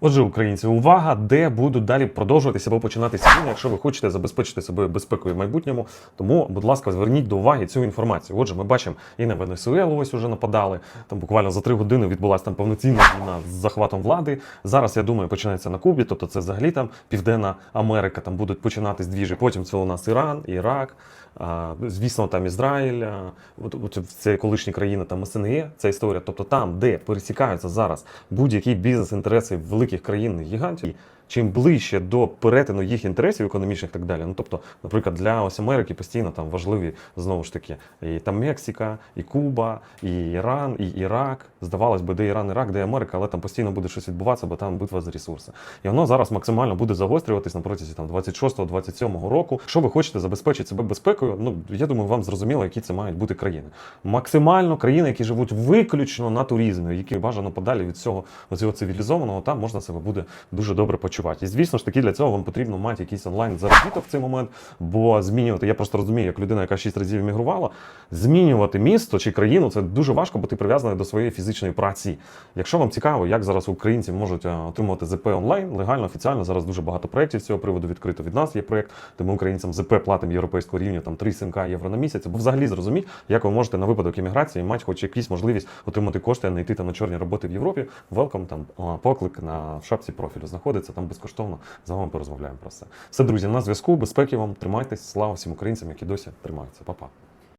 Отже, українці, увага, де будуть далі продовжуватися або починатися війни, якщо ви хочете забезпечити себе безпекою в майбутньому. Тому, будь ласка, зверніть до уваги цю інформацію. Отже, ми бачимо і на Венесуелу ось уже нападали. Там буквально за три години відбулася там повноцінна війна з захватом влади. Зараз я думаю, починається на Кубі, тобто це взагалі там Південна Америка. Там будуть починатись двіжі. Потім це у нас Іран, Ірак. А, звісно, там Ізраїль, це колишні країни там СНГ, ця історія. Тобто там, де пересікаються зараз будь-які бізнес-інтереси великих країн гігантів. Чим ближче до перетину їх інтересів економічних і так далі. Ну тобто, наприклад, для ось Америки постійно там важливі знову ж таки і там Мексика, і Куба, і Іран, і Ірак. Здавалось би, де Іран, Ірак, де Америка, але там постійно буде щось відбуватися, бо там битва за ресурси. І воно зараз максимально буде загострюватись на протязі там 26-27 року. Якщо ви хочете забезпечити себе безпекою, ну я думаю, вам зрозуміло, які це мають бути країни. Максимально країни, які живуть виключно на туризмі, які бажано подалі від цього цивілізованого, там можна себе буде дуже добре почувати. І звісно ж таки для цього вам потрібно мати якийсь онлайн заробіток в цей момент, бо змінювати, я просто розумію, як людина, яка 6 разів емігрувала, змінювати місто чи країну це дуже важко, бо ти прив'язаний до своєї фізичної праці. Якщо вам цікаво, як зараз українці можуть е, отримувати ЗП онлайн, легально, офіціально, зараз дуже багато проєктів з цього приводу відкрито. Від нас є проєкт, де ми українцям ЗП платимо європейського рівня там 3 7 євро на місяць, бо взагалі зрозуміть, як ви можете на випадок імміграції мати хоч якусь можливість отримати кошти, а не йти там на чорні роботи в Європі. Велком там поклик на шапці профілю знаходиться там безкоштовно. З вами порозмовляємо про це. Все, друзі, на зв'язку. Безпеки вам, тримайтесь. Слава всім українцям, які досі тримаються. Па-па.